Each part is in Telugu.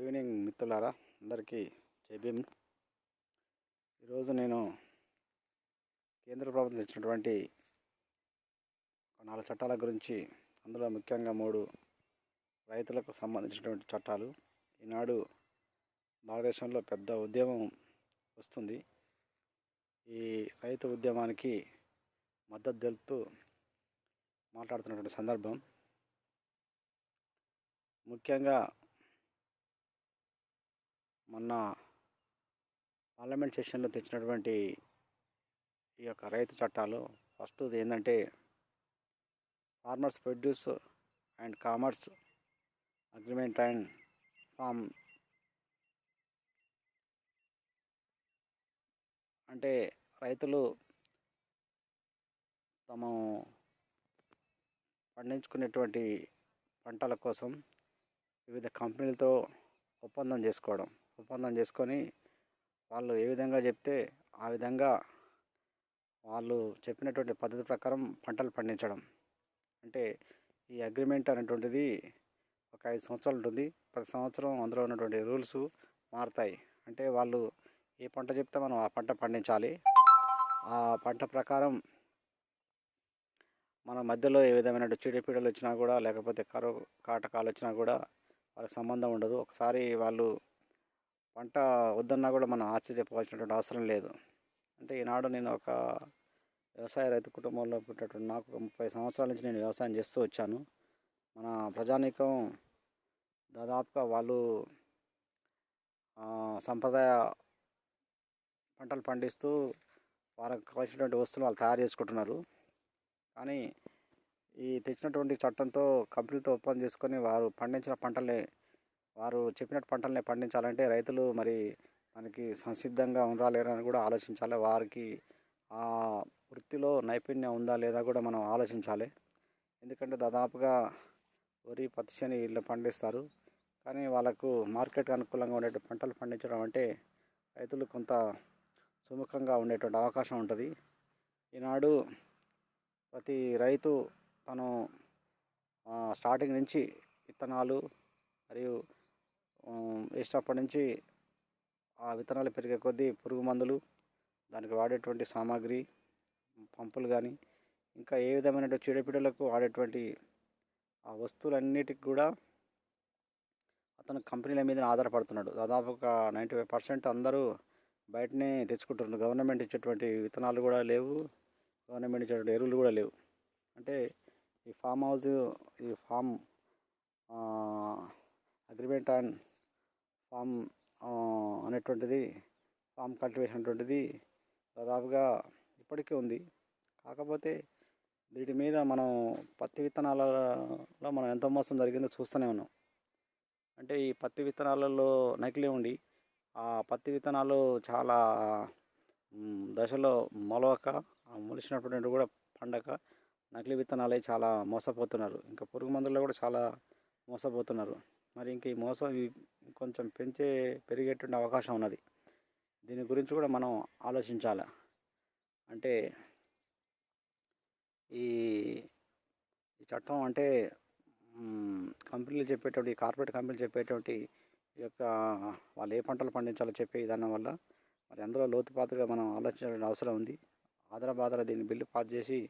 గుడ్ ఈవినింగ్ మిత్రులారా అందరికీ జై ఈరోజు నేను కేంద్ర ప్రభుత్వం ఇచ్చినటువంటి ఒక నాలుగు చట్టాల గురించి అందులో ముఖ్యంగా మూడు రైతులకు సంబంధించినటువంటి చట్టాలు. ఈనాడు భారతదేశంలో పెద్ద ఉద్యమం వస్తుంది. ఈ రైతు ఉద్యమానికి మద్దతు తెలుపుతూ మాట్లాడుతున్నటువంటి సందర్భం. ముఖ్యంగా మొన్న పార్లమెంట్ సెషన్లో తెచ్చినటువంటి ఈ యొక్క రైతు చట్టాలు ఫస్ట్ ఏంటంటే farmers produce and commerce agreement and farm అంటే రైతులు తమ పండించుకునేటువంటి పంటల కోసం వివిధ కంపెనీలతో ఒప్పందం చేసుకోవడం. ఒప్పందం చేసుకొని వాళ్ళు ఏ విధంగా చెప్తే ఆ విధంగా వాళ్ళు చెప్పినటువంటి పద్ధతి ప్రకారం పంటలు పండించడం. అంటే ఈ అగ్రిమెంట్ అనేటువంటిది ఒక ఐదు సంవత్సరాలు ఉంటుంది. ప్రతి సంవత్సరం అందులో ఉన్నటువంటి రూల్స్ మారుతాయి. అంటే వాళ్ళు ఏ పంట చెప్తే మనం ఆ పంట పండించాలి. ఆ పంట ప్రకారం మన మధ్యలో ఏ విధమైన చీడపీడలు వచ్చినా కూడా లేకపోతే కరువు కాటకాలు వచ్చినా కూడా వాళ్ళకి సంబంధం ఉండదు. ఒకసారి వాళ్ళు పంట వద్దన్నా కూడా మనం ఆశ్చర్యపోవాల్సినటువంటి అవసరం లేదు. అంటే ఈనాడు నేను ఒక వ్యవసాయ రైతు కుటుంబంలో పుట్టినటువంటి నాకు ఒక ముప్పై సంవత్సరాల నుంచి నేను వ్యవసాయం చేస్తూ వచ్చాను. మన ప్రజానీకం దాదాపుగా వాళ్ళు సంప్రదాయ పంటలు పండిస్తూ వారికి కావాల్సినటువంటి వస్తువులు వాళ్ళు తయారు చేసుకుంటున్నారు. కానీ ఈ తెచ్చినటువంటి చట్టంతో కంపెనీతో ఒప్పందం చేసుకొని వారు పండించిన పంటల్ని వారు చెప్పినట్టు పంటల్ని పండించాలంటే రైతులు మరి మనకి సంసిద్ధంగా ఉండరా అని కూడా ఆలోచించాలి. వారికి ఆ వృత్తిలో నైపుణ్యం ఉందా లేదా కూడా మనం ఆలోచించాలి. ఎందుకంటే దాదాపుగా వరి పత్తి శని వీళ్ళు పండిస్తారు. కానీ వాళ్ళకు మార్కెట్కి అనుకూలంగా ఉండే పంటలు పండించడం అంటే రైతులు కొంత సుముఖంగా ఉండేటువంటి అవకాశం ఉంటుంది. ఈనాడు ప్రతి రైతు తను స్టార్టింగ్ నుంచి విత్తనాలు మరియు వేసినప్పటి నుంచి ఆ విత్తనాలు పెరిగే కొద్దీ పురుగు మందులు దానికి వాడేటువంటి సామాగ్రి పంపులు కానీ ఇంకా ఏ విధమైన చీడపీడలకు వాడేటువంటి ఆ వస్తువులన్నిటికి కూడా అతను కంపెనీల మీద ఆధారపడుతున్నాడు. దాదాపు ఒక నైంటీ ఫైవ్ పర్సెంట్ అందరూ బయటనే తెచ్చుకుంటున్నారు. గవర్నమెంట్ ఇచ్చేటువంటి విత్తనాలు కూడా లేవు. గవర్నమెంట్ ఇచ్చేటువంటి ఎరువులు కూడా లేవు. అంటే ఈ ఫామ్ హౌస్ ఈ ఫామ్ అగ్రిమెంట్ అండ్ ఫామ్ అనేటువంటిది ఫామ్ కల్టివేషన్ అనేటువంటిది దాదాపుగా ఇప్పటికీ ఉంది. కాకపోతే వీటి మీద మనం పత్తి విత్తనాలలో మనం ఎంత మోసం జరిగిందో చూస్తూనే ఉన్నాం. అంటే ఈ పత్తి విత్తనాలలో నకిలీ ఉండి ఆ పత్తి విత్తనాలు చాలా దశలో మొలవక మొలిచినటువంటి కూడా పండక నకిలీ విత్తనాలే చాలా మోసపోతున్నారు. ఇంకా పురుగు మందుల్లో కూడా చాలా మోసపోతున్నారు. మరి ఇంక ఈ మోసం కొంచెం పెంచే పెరిగేటువంటి అవకాశం ఉన్నది. దీని గురించి కూడా మనం ఆలోచించాలి. అంటే ఈ ఈ చట్టం అంటే కంపెనీలు చెప్పేటువంటి కార్పొరేట్ కంపెనీలు చెప్పేటువంటి ఈ యొక్క వాళ్ళు ఏ పంటలు పండించాలో చెప్పే విధానం వల్ల మరి అందులో లోతుపాతుగా మనం ఆలోచించాల్సిన అవసరం ఉంది. ఆదరబాదర దీన్ని బిల్లు పాస్ చేసి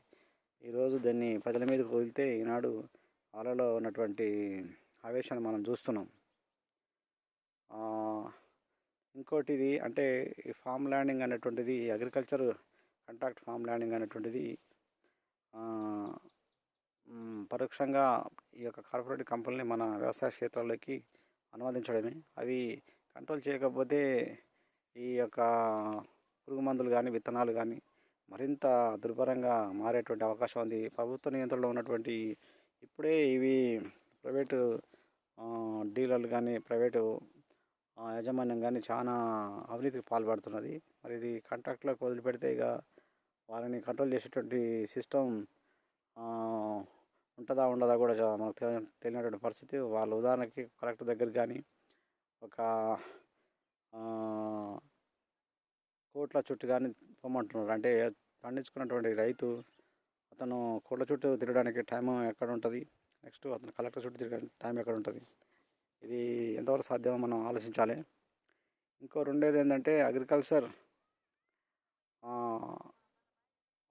ఈరోజు దాన్ని ప్రజల మీదకి వదిలితే ఈనాడు వాళ్ళలో ఉన్నటువంటి ఆవేశాన్ని మనం చూస్తున్నాం. ఇంకోటి ఇది అంటే ఈ ఫామ్ ల్యాండింగ్ అనేటువంటిది అగ్రికల్చర్ కాంట్రాక్ట్ ఫామ్ ల్యాండింగ్ అనేటువంటిది పరోక్షంగా ఈ యొక్క కార్పొరేట్ కంపెనీని మన వ్యవసాయ క్షేత్రాల్లోకి అనువదించడమే. అవి కంట్రోల్ చేయకపోతే ఈ యొక్క పురుగు మందులు కానీ విత్తనాలు కానీ మరింత దుర్భరంగా మారేటువంటి అవకాశం ఉంది. ప్రభుత్వ నియంత్రణలో ఉన్నటువంటి ఇప్పుడే ఇవి ప్రైవేటు డీలర్లు కానీ ప్రైవేటు యాజమాన్యం కానీ చాలా అవినీతికి పాల్పడుతున్నది. మరి ఇది కాంట్రాక్ట్లోకి వదిలిపెడితే ఇక వారిని కంట్రోల్ చేసేటువంటి సిస్టమ్ ఉంటుందా ఉండదా కూడా మనకు తెలియనటువంటి పరిస్థితి. వాళ్ళ ఉదాహరణకి కరెక్ట్ దగ్గర కానీ ఒక కోట్ల చుట్టూ కానీ పొమ్మంటున్నారు. అంటే పండించుకున్నటువంటి రైతు అతను కోట్ల చుట్టూ తిరగడానికి టైం ఎక్కడ ఉంటుంది నెక్స్ట్ అతను కలెక్టర్ చుట్టూ తిరిగే టైం ఎక్కడ ఉంటుంది? ఇది ఎంతవరకు సాధ్యమో మనం ఆలోచించాలి. ఇంకో రెండోది ఏంటంటే agriculture.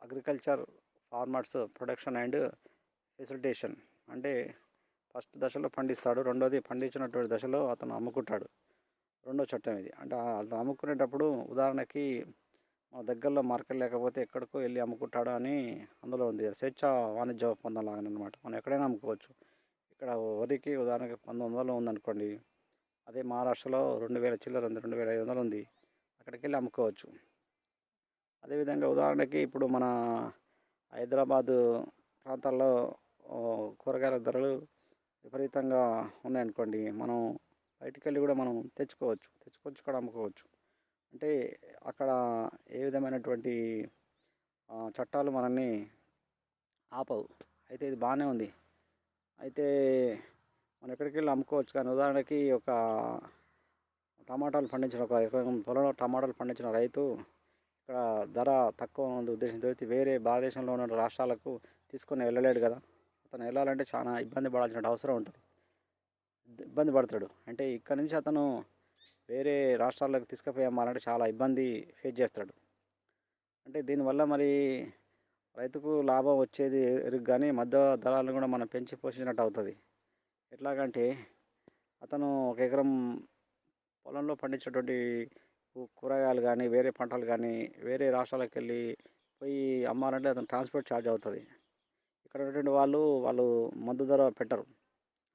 Agriculture farmers production and facilitation. అంటే ఫస్ట్ దశలో పండిస్తాడు రెండోది పండించినటువంటి దశలో అతను అమ్ముకుంటాడు. రెండో చట్టం ఇది. అంటే అతను అమ్ముకునేటప్పుడు ఉదాహరణకి మన దగ్గరలో మార్కెట్ లేకపోతే ఎక్కడికో వెళ్ళి అమ్ముకుంటాడు అని అందులో ఉంది. స్వేచ్ఛ వాణిజ్య ఒప్పందం లాగా అనమాట మనం ఎక్కడైనా అమ్ముకోవచ్చు. ఇక్కడ వరికి ఉదాహరణకి పంతొమ్మిది వందలు ఉందనుకోండి. అదే మహారాష్ట్రలో రెండు వేల చిల్లర ఉంది రెండు వేల ఐదు వందలు ఉంది. అక్కడికి వెళ్ళి అమ్ముకోవచ్చు. అదేవిధంగా ఉదాహరణకి ఇప్పుడు మన హైదరాబాదు ప్రాంతాల్లో కూరగాయల ధరలు విపరీతంగా ఉన్నాయనుకోండి. మనం బయటికి వెళ్ళి కూడా మనం తెచ్చుకోవచ్చు. తెచ్చుకొచ్చి కూడా అమ్ముకోవచ్చు. అంటే అక్కడ ఏ విధమైనటువంటి చట్టాలు మనల్ని ఆపవు. అయితే ఇది బాగానే ఉంది. అయితే మనం ఎక్కడికి వెళ్ళి అమ్ముకోవచ్చు కానీ ఉదాహరణకి ఒక టమాటాలు పండించిన ఒక పొలంలో టమాటాలు పండించిన రైతు ఇక్కడ ధర తక్కువ ఉంది ఉద్దేశంతో వేరే భారతదేశంలో ఉన్న రాష్ట్రాలకు తీసుకొని వెళ్ళలేడు కదా. అతను వెళ్ళాలంటే చాలా ఇబ్బంది పడాల్సిన అవసరం ఉంటుంది. ఇబ్బంది పడతాడు. అంటే ఇక్కడ నుంచి అతను వేరే రాష్ట్రాలకు తీసుకుపోయి అమ్మాలంటే చాలా ఇబ్బంది ఫేస్ చేస్తాడు. అంటే దీనివల్ల మరి రైతుకు లాభం వచ్చేది ఎరుగు కానీ మధ్య దళాలను కూడా మనం పెంచి పోషించినట్టు అవుతుంది. ఎట్లాగంటే అతను ఒక ఎకరం పొలంలో పండించేటువంటి కూరగాయలు కానీ వేరే పంటలు కానీ వేరే రాష్ట్రాలకు వెళ్ళి పోయి అమ్మాలంటే అతను ట్రాన్స్పోర్ట్ ఛార్జ్ అవుతుంది. ఇక్కడ ఉన్నటువంటి వాళ్ళు వాళ్ళు మందు ధర పెట్టరు.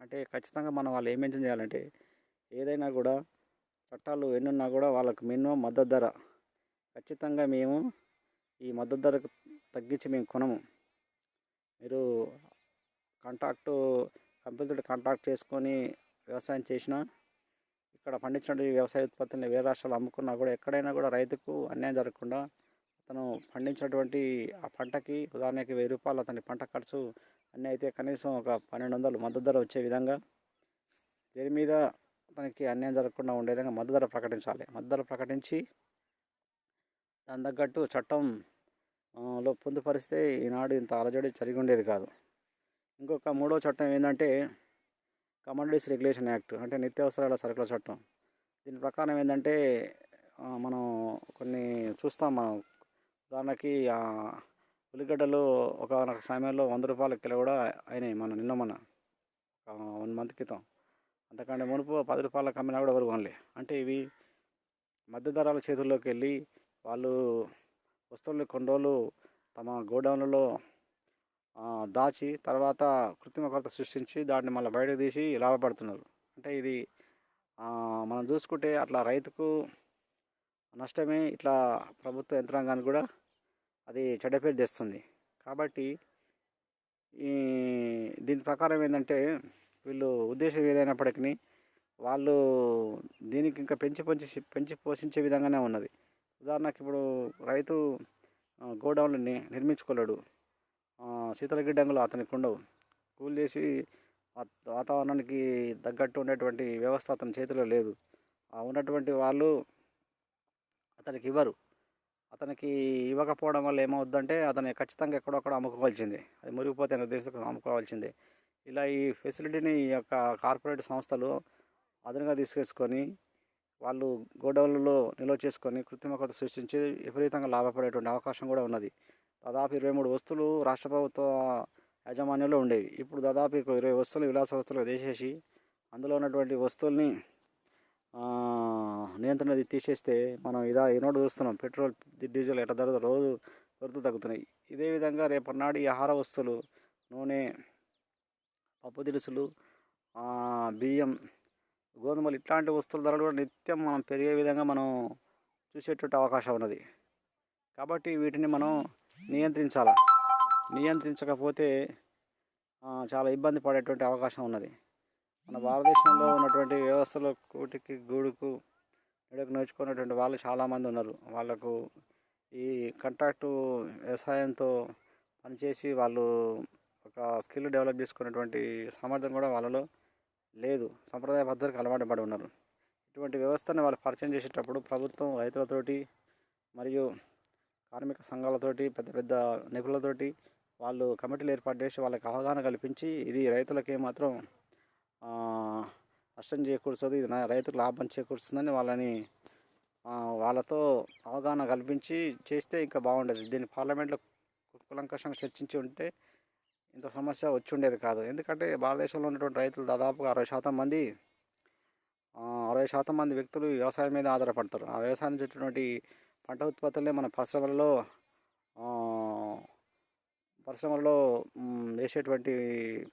అంటే ఖచ్చితంగా మనం వాళ్ళు ఏమేం చేయాలంటే ఏదైనా కూడా చట్టాలు ఎన్నున్నా కూడా వాళ్ళకు మినిమం మద్దతు ధర. ఖచ్చితంగా మేము ఈ మద్దతు ధరకు తగ్గించి మేము కొనము. మీరు కాంటాక్ట్ కంపెనీతో కాంటాక్ట్ చేసుకొని వ్యవసాయం చేసినా ఇక్కడ పండించిన వ్యవసాయ ఉత్పత్తుల్ని వేరే రాష్ట్రాలు అమ్ముకున్నా కూడా ఎక్కడైనా కూడా రైతుకు అన్యాయం జరగకుండా అతను పండించినటువంటి ఆ పంటకి ఉదాహరణకి వెయ్యి రూపాయలు అతని పంట ఖర్చు అన్నీ అయితే కనీసం ఒక పన్నెండు వందలు మద్దతు ధర వచ్చే విధంగా. దీని మీద అతనికి అన్యాయం జరగకుండా ఉండే విధంగా మద్దతు ధర ప్రకటించాలి. మద్దతు ధర ప్రకటించి దాని తగ్గట్టు చట్టం లో పొందుపరిస్తే ఈనాడు ఇంత అలజడి జరిగి ఉండేది కాదు. ఇంకొక మూడో చట్టం ఏంటంటే కమాడిటీస్ రెగ్యులేషన్ యాక్ట్ అంటే నిత్యావసరాల సరుకుల చట్టం. దీని ప్రకారం ఏంటంటే మనం కొన్ని చూస్తాం మనం. ఉదాహరణకి ఉల్లిగడ్డలు ఒక సమయంలో వంద రూపాయల కిలో కూడా అయినాయి మన నిన్న మన వన్ మంత్ క్రితం. అంతకంటే మునుపు పది రూపాయలకు అమ్మినా కూడా ఎవరు కొనలే. అంటే ఇవి మధ్యధరాల చేతుల్లోకి వెళ్ళి వాళ్ళు వస్తువులు కొన్ని రోజులు తమ గోడౌన్లలో దాచి తర్వాత కృత్రిమ కొరత సృష్టించి దాన్ని మళ్ళీ బయటకు తీసి లాభపడుతున్నారు. అంటే ఇది మనం చూసుకుంటే అట్లా రైతుకు నష్టమే ఇట్లా ప్రభుత్వ యంత్రాంగానికి కూడా అది చెడ్డపేరు తెస్తుంది. కాబట్టి ఈ దీని ప్రకారం ఏంటంటే వీళ్ళు ఉద్దేశం ఏదైనప్పటికీ వాళ్ళు దీనికి ఇంకా పెంచి పెంచి పెంచి పోషించే విధంగానే ఉన్నది. ఉదాహరణకి ఇప్పుడు రైతు గోడౌన్లు నిర్మించుకోలేడు. శీతల గిడ్డంగులు అతనికి ఉండవు. కూలి చేసి వాతావరణానికి తగ్గట్టు ఉండేటువంటి వ్యవస్థ అతని చేతిలో లేదు. ఉన్నటువంటి వాళ్ళు అతనికి ఇవ్వరు. అతనికి ఇవ్వకపోవడం వల్ల ఏమవుద్దంటే అతను ఖచ్చితంగా ఎక్కడొక్కడ అమ్ముకోవాల్సిందే. అది మురిగిపోతే ఉద్దేశంతో అమ్ముకోవాల్సిందే. ఇలా ఈ ఫెసిలిటీని ఈ యొక్క కార్పొరేట్ సంస్థలు అదనంగా తీసుకొచ్చుకొని వాళ్ళు గోడౌన్లలో నిల్వ చేసుకొని కృత్రిమ కొత్త సృష్టించి విపరీతంగా లాభపడేటువంటి అవకాశం కూడా ఉన్నది. దాదాపు ఇరవై మూడు వస్తువులు రాష్ట్ర ప్రభుత్వ యాజమాన్యంలో ఉండేవి. ఇప్పుడు దాదాపు ఇరవై వస్తువులు విలాస వస్తువులు తీసేసి అందులో ఉన్నటువంటి వస్తువుల్ని నియంత్రణ తీసేస్తే మనం ఇదా ఈనాడు చూస్తున్నాం. పెట్రోల్ డీజిల్ ఎట్ట ధర రోజు ధరలు తగ్గుతున్నాయి. ఇదే విధంగా రేపటినాడు ఈ ఆహార వస్తువులు నూనె పప్పు దినుసులు బియ్యం గోధుమలు ఇట్లాంటి వస్తువుల ధరలు కూడా నిత్యం మనం పెరిగే విధంగా మనం చూసేటట్టు అవకాశం ఉన్నది. కాబట్టి వీటిని మనం నియంత్రించాలి? నియంత్రించకపోతే చాలా ఇబ్బంది పడేటువంటి అవకాశం ఉన్నది. మన భారతదేశంలో ఉన్నటువంటి వ్యవస్థలో కూటికి గూడుకు నడకు నేర్చుకున్నటువంటి వాళ్ళు చాలామంది ఉన్నారు. వాళ్ళకు ఈ కంట్రాక్టు వ్యవసాయంతో పనిచేసి వాళ్ళు ఒక స్కిల్ డెవలప్ చేసుకునేటువంటి సామర్థ్యం కూడా వాళ్ళలో లేదు. సంప్రదాయ పద్ధతికి అలవాటు పడి ఉన్నారు. ఇటువంటి వ్యవస్థను వాళ్ళు పరిచయం చేసేటప్పుడు ప్రభుత్వం రైతులతోటి మరియు కార్మిక సంఘాలతోటి పెద్ద పెద్ద నిపుణులతోటి వాళ్ళు కమిటీలు ఏర్పాటు చేసి వాళ్ళకి అవగాహన కల్పించి ఇది రైతులకి మాత్రం నష్టం చేకూరుస్తుంది ఇది నా రైతుకు లాభం చేకూరుస్తుందని వాళ్ళని వాళ్ళతో అవగాహన కల్పించి చేస్తే ఇంకా బాగుండేది. దీన్ని పార్లమెంట్లో కులంకషంగా చర్చించి ఉంటే ఇంత సమస్య వచ్చి ఉండేది కాదు. ఎందుకంటే భారతదేశంలో ఉన్నటువంటి రైతులు దాదాపుగా అరవై శాతం మంది అరవై శాతం మంది వ్యక్తులు వ్యవసాయం మీద ఆధారపడతారు. ఆ వ్యవసాయం చేసేటువంటి పంట ఉత్పత్తులనే మన పరిశ్రమలలో పరిశ్రమలలో వేసేటువంటి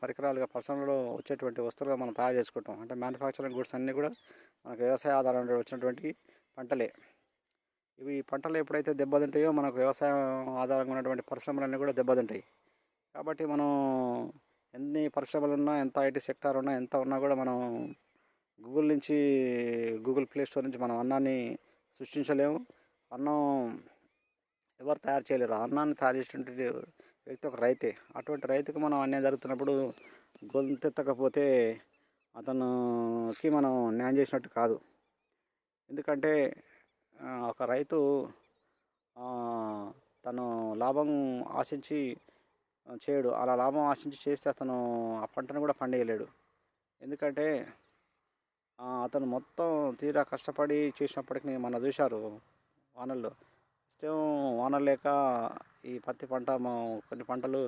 పరికరాలుగా పరిశ్రమలో వచ్చేటువంటి వస్తువులుగా మనం తయారు చేసుకుంటాం. అంటే మ్యానుఫ్యాక్చరింగ్ గుడ్స్ అన్నీ కూడా మనకు వ్యవసాయ ఆధారంగా వచ్చినటువంటి పంటలే. ఇవి పంటలు ఎప్పుడైతే దెబ్బతింటాయో మనకు వ్యవసాయం ఆధారంగా ఉన్నటువంటి పరిశ్రమలన్నీ కూడా దెబ్బతింటాయి. కాబట్టి మనం ఎన్ని పరిశ్రమలు ఉన్నా ఎంత ఐటీ సెక్టార్ ఉన్నా ఎంత ఉన్నా కూడా మనం గూగుల్ నుంచి గూగుల్ ప్లే స్టోర్ నుంచి మనం అన్నాన్ని సృష్టించలేము. అన్నం ఎవరు తయారు చేయలేరు. అన్నాన్ని తయారు చేసినటువంటి వ్యక్తి ఒక రైతే. అటువంటి రైతుకు మనం అన్యాయం జరుగుతున్నప్పుడు గొంతెత్తకపోతే అతనుకి మనం న్యాయం చేసినట్టు కాదు. ఎందుకంటే ఒక రైతు తను లాభం ఆశించి చేయడు. అలా లాభం ఆశించి చేస్తే అతను ఆ పంటను కూడా పండేయలేడు ఎందుకంటే అతను మొత్తం తీరా కష్టపడి చేసినప్పటికీ మన చూశారు వానల్లో. ఫస్ట్ వానలు లేక ఈ పత్తి పంట కొన్ని పంటలు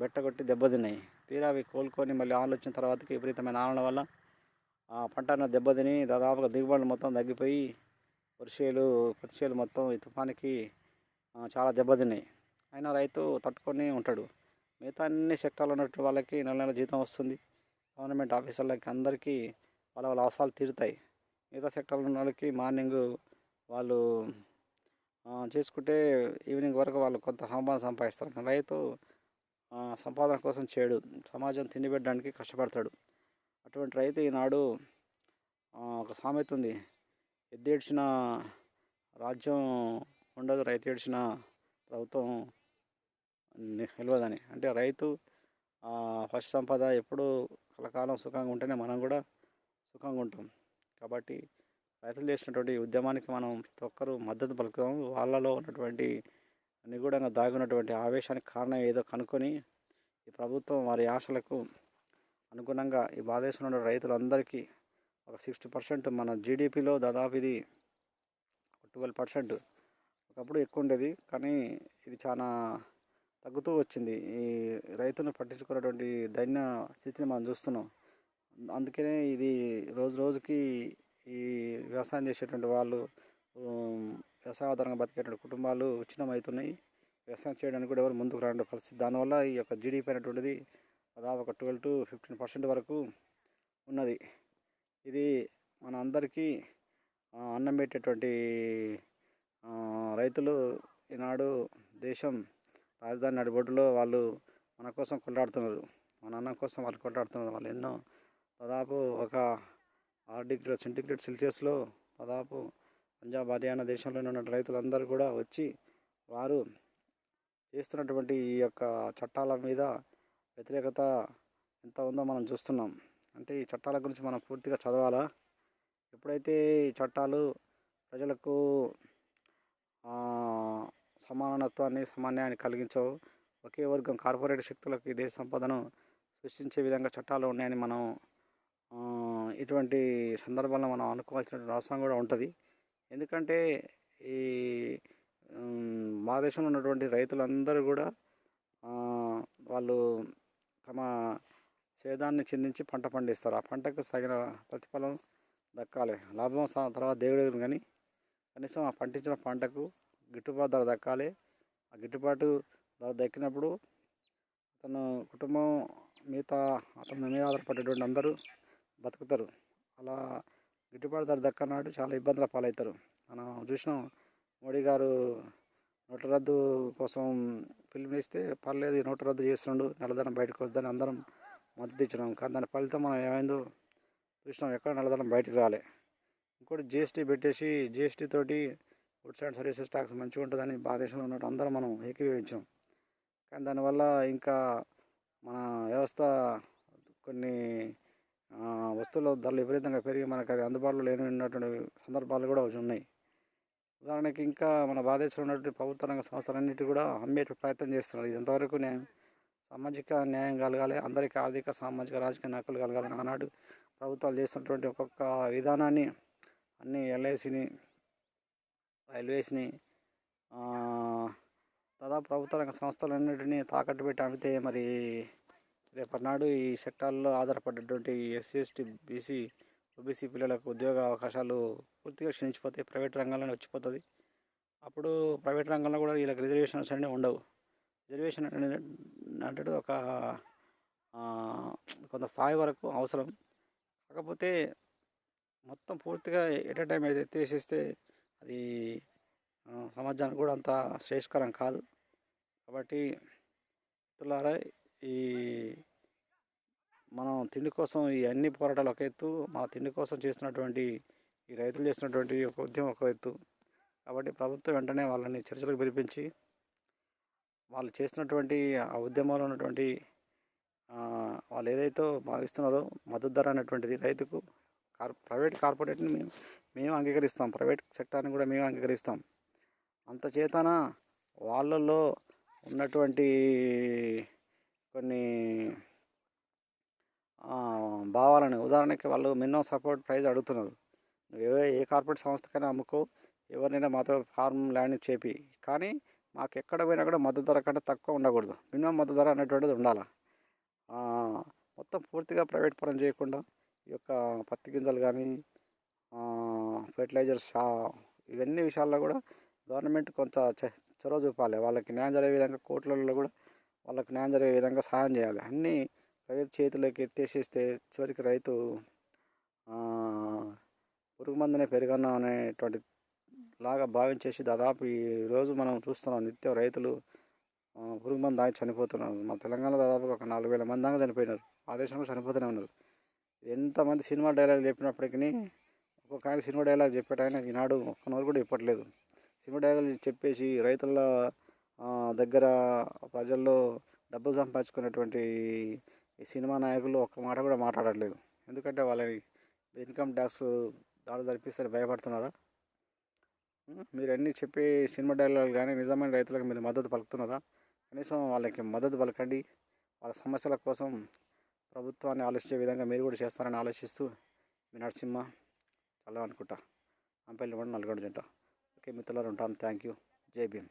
బెట్టగొట్టి దెబ్బతిన్నాయి. తీరా అవి కోలుకొని మళ్ళీ ఆనలు వచ్చిన తర్వాతకి విపరీతమైన ఆనల వల్ల ఆ పంటను దెబ్బతిని దాదాపుగా దిగుబడులు మొత్తం తగ్గిపోయి వరిసేలు పత్తి చేలు మొత్తం ఈ తుఫానికి చాలా దెబ్బతిన్నాయి. అయినా రైతు తట్టుకొని ఉంటాడు. మిగతా అన్ని సెక్టార్లో ఉన్నట్టు వాళ్ళకి నెల నెల జీతం వస్తుంది. గవర్నమెంట్ ఆఫీసర్లకి అందరికీ వాళ్ళ వాళ్ళ అవసరాలు తీరుతాయి. మిగతా సెక్టార్లో ఉన్న వాళ్ళకి మార్నింగ్ వాళ్ళు చేసుకుంటే ఈవినింగ్ వరకు వాళ్ళు కొంత సంపాదన సంపాదిస్తారు. కానీ రైతు సంపాదన కోసం చేయడు సమాజం తిండి పెట్టడానికి కష్టపడతాడు. అటువంటి రైతు ఈనాడు ఒక సామెత ఉంది. ఎద్దేడ్చిన రాజ్యం ఉండదు. రైతు ఏడ్చిన ప్రభుత్వం నిలవదని అంటే రైతు ఫస్ట్ పశు సంపద ఎప్పుడు కలకాలం సుఖంగా ఉంటేనే మనం కూడా సుఖంగా ఉంటాం. కాబట్టి రైతులు చేసినటువంటి ఉద్యమానికి మనం ప్రతి ఒక్కరూ మద్దతు పలుకుదాం వాళ్ళలో ఉన్నటువంటి నిగూఢంగా దాగున్నటువంటి ఆవేశానికి కారణం ఏదో కనుక్కొని ఈ ప్రభుత్వం వారి ఆశలకు అనుగుణంగా ఈ భారతదేశంలో ఉన్న రైతులందరికీ ఒక సిక్స్టీ పర్సెంట్ మన జీడిపిలో దాదాపు ఇది ట్వెల్వ్ పర్సెంట్. ఒకప్పుడు ఎక్కువ ఉండేది. కానీ ఇది చాలా తగ్గుతూ వచ్చింది. ఈ రైతును పట్టించుకున్నటువంటి దైన్య స్థితిని మనం చూస్తున్నాం. అందుకనే ఇది రోజు రోజుకి ఈ వ్యవసాయం చేసేటువంటి వాళ్ళు వ్యవసాయ ఆధారంగా బతికేటువంటి కుటుంబాలు విచ్ఛిన్నమవుతున్నాయి వ్యవసాయం చేయడానికి కూడా ఎవరు ముందుకు రాని పరిస్థితి. దానివల్ల ఈ యొక్క జీడిపి అనేటువంటిది దాదాపు ఒక ట్వెల్వ్ టు ఫిఫ్టీన్ పర్సెంట్ వరకు ఉన్నది. ఇది మన అందరికీ అన్నం పెట్టేటువంటి రైతులు ఈనాడు దేశం రాజధాని నడిబొడ్డులో వాళ్ళు మన కోసం కొట్లాడుతున్నారు మన అన్నం కోసం వాళ్ళు కొట్లాడుతున్నారు వాళ్ళు ఎన్నో దాదాపు ఒక ఆరు డిగ్రీ సెంటిగ్రేడ్ సెల్సియస్లో దాదాపు పంజాబ్ హర్యానా దేశంలో ఉన్న రైతులందరూ కూడా వచ్చి వారు చేస్తున్నటువంటి ఈ యొక్క చట్టాల మీద వ్యతిరేకత ఎంత ఉందో మనం చూస్తున్నాం. అంటే ఈ చట్టాల గురించి మనం పూర్తిగా చదవాలా? ఎప్పుడైతే ఈ చట్టాలు ప్రజలకు సమానత్వాన్ని సమాన్యాన్ని కలిగించవు. ఒకే వర్గం కార్పొరేట్ శక్తులకు ఈ దేశ సంపదను సృష్టించే విధంగా చట్టాలు ఉన్నాయని మనం ఇటువంటి సందర్భాల్లో మనం అనుకోవాల్సిన అవసరం కూడా ఉంటుంది. ఎందుకంటే ఈ మా దేశంలో ఉన్నటువంటి రైతులందరూ కూడా వాళ్ళు తమ సేదాన్ని చెందించి పంట పండిస్తారు. ఆ పంటకు తగిన ప్రతిఫలం దక్కాలి. లాభం తర్వాత దేవుడు కానీ కనీసం ఆ పండించిన పంటకు గిట్టుబాటు ధర దక్కాలి. ఆ గిట్టుబాటు ధర దక్కినప్పుడు అతను కుటుంబం మిగతా అతని మీద ఆధారపడేటువంటి అందరూ బతుకుతారు. అలా గిట్టుబాటు ధర దక్కనాడు చాలా ఇబ్బందుల పాలవుతారు. మనం చూసినాం మోడీ గారు నోట్ల రద్దు కోసం పిలుపునిస్తే పర్లేదు నోట్ల నోటు రద్దు చేస్తుండు నల్లధనం బయటకు వస్తుందని అందరం మద్దతు ఇచ్చినాం. కానీ దాని ఫలితం మనం ఏమైందో చూసినాం. ఎక్కడ నల్లధనం బయటకు రాలే. ఇంకోటి జిఎస్టీ పెట్టేసి జిఎస్టీ తోటి గుడ్స్ అండ్ సర్వీసెస్ ట్యాక్స్ మంచిగా ఉంటుందని భారతదేశంలో ఉన్నట్టు అందరం మనం ఏకీభవించాం కానీ దానివల్ల ఇంకా మన వ్యవస్థ కొన్ని వస్తువుల ధరలు విపరీతంగా పెరిగి మనకు అది అందుబాటులో లేని ఉన్నటువంటి సందర్భాలు కూడా ఉన్నాయి. ఉదాహరణకి ఇంకా మన భారతదేశంలో ఉన్నటువంటి ప్రభుత్వ రంగ సంస్థలన్నిటి కూడా అమ్మేట ప్రయత్నం చేస్తున్నారు. ఇది ఎంతవరకు నేను సామాజిక న్యాయం కలగాలి అందరికీ ఆర్థిక సామాజిక రాజకీయ నాయకులు కలగాలి ఆనాడు ప్రభుత్వాలు చేస్తున్నటువంటి ఒక్కొక్క విధానాన్ని అన్ని ఎల్ఐసిని రైల్వేస్ని దాదాపు ప్రభుత్వ రంగ సంస్థలన్నింటినీ తాకట్టు పెట్టి అమ్మితే మరి రేపటి నాడు ఈ సెక్టార్లో ఆధారపడ్డటువంటి ఎస్సీ ఎస్టీ బీసీ ఓబీసీ పిల్లలకు ఉద్యోగ అవకాశాలు పూర్తిగా క్షీణించిపోతాయి ప్రైవేట్ రంగంలోనే వచ్చిపోతుంది. అప్పుడు ప్రైవేట్ రంగంలో కూడా వీళ్ళకి రిజర్వేషన్స్ అనేవి ఉండవు. రిజర్వేషన్ అనేది అంటే ఒక కొంత స్థాయి వరకు అవసరం. కాకపోతే మొత్తం పూర్తిగా ఎట్ టైం అయితే ఎత్తేసేస్తే అది సమాజానికి కూడా అంత శ్రేయస్కరం కాదు. కాబట్టి మిత్రులారా ఈ మనం తిండి కోసం ఈ అన్ని పోరాటాలు ఒక ఎత్తు మన తిండి కోసం చేస్తున్నటువంటి ఈ రైతులు చేస్తున్నటువంటి ఒక ఉద్యమం ఒక ఎత్తు. కాబట్టి ప్రభుత్వం వెంటనే వాళ్ళని చర్చలకు పిలిపించి వాళ్ళు చేస్తున్నటువంటి ఆ ఉద్యమంలో ఉన్నటువంటి వాళ్ళు ఏదైతే భావిస్తున్నారో మద్దతు ధర అనేటువంటిది రైతుకు కార్ ప్రైవేట్ కార్పొరేట్ని మేము మేము అంగీకరిస్తాం. ప్రైవేట్ సెక్టార్ని కూడా మేము అంగీకరిస్తాం. అంతచేతన వాళ్ళలో వాళ్ళల్లో ఉన్నటువంటి కొన్ని భావాలని ఉదాహరణకి వాళ్ళు మినిమం సపోర్ట్ ప్రైజ్ అడుగుతున్నారు. నువ్వు ఏ కార్పొరేట్ సంస్థకైనా అమ్ముకో ఎవరినైనా మాతో ఫార్మ్ ల్యాండ్ చేపి. కానీ మాకు ఎక్కడ పోయినా కూడా మద్దతు ధర కంటే తక్కువ ఉండకూడదు. మినిమం మద్దతు ధర అనేటువంటిది ఉండాలి? మొత్తం పూర్తిగా ప్రైవేట్ పరం చేయకుండా ఈ యొక్క పత్తి గింజలు కానీ ఫెర్టిలైజర్స్ ఇవన్నీ విషయాల్లో కూడా గవర్నమెంట్ కొంత చొరవ చూపాలి. వాళ్ళకి న్యాయం జరిగే విధంగా కోట్లలో కూడా వాళ్ళకి న్యాయం జరిగే విధంగా సహాయం చేయాలి. అన్నీ రైతు చేతిలోకి ఎత్తేసేస్తే చివరికి రైతు పురుగు మందునే పెరగను అనేటువంటి లాగా భావించేసి దాదాపు ఈరోజు మనం చూస్తున్నాం నిత్యం రైతులు పురుగు మందు దాగి చనిపోతున్నారు. మా తెలంగాణలో దాదాపు ఒక నాలుగు వేల మంది దాకా చనిపోయినారు. ఆ దేశంలో చనిపోతూనే ఉన్నారు. ఎంతమంది సినిమా డైలాగ్ చెప్పినప్పటికీ ఒక్కొక్క ఆయన సినిమా డైలాగ్ చెప్పేట ఆయన ఈనాడు ఒక్క నోరు కూడా చెప్పట్లేదు. సినిమా డైలాగ్ చెప్పేసి రైతుల దగ్గర ప్రజల్లో డబ్బులు సంపాదించుకునేటువంటి ఈ సినిమా నాయకులు ఒక్క మాట కూడా మాట్లాడట్లేదు. ఎందుకంటే వాళ్ళని ఇన్కమ్ ట్యాక్స్ దాడులు జరిపిస్తే భయపడుతున్నారా? మీరు అన్నీ చెప్పే సినిమా డైలాగ్ కానీ నిజమైన రైతులకు మీరు మద్దతు పలుకుతున్నారా? కనీసం వాళ్ళకి మద్దతు పలకండి. వాళ్ళ సమస్యల కోసం ప్రభుత్వాన్ని ఆలోచించే విధంగా మీరు కూడా చేస్తారని ఆలోచిస్తూ మీ నరసింహ చల్లవనుకుంటా అంపల్లి అంపల్లి నల్గొండ జంట. ఓకే మిత్రులారు ఉంటాను థ్యాంక్ యూ. జై భీమ్.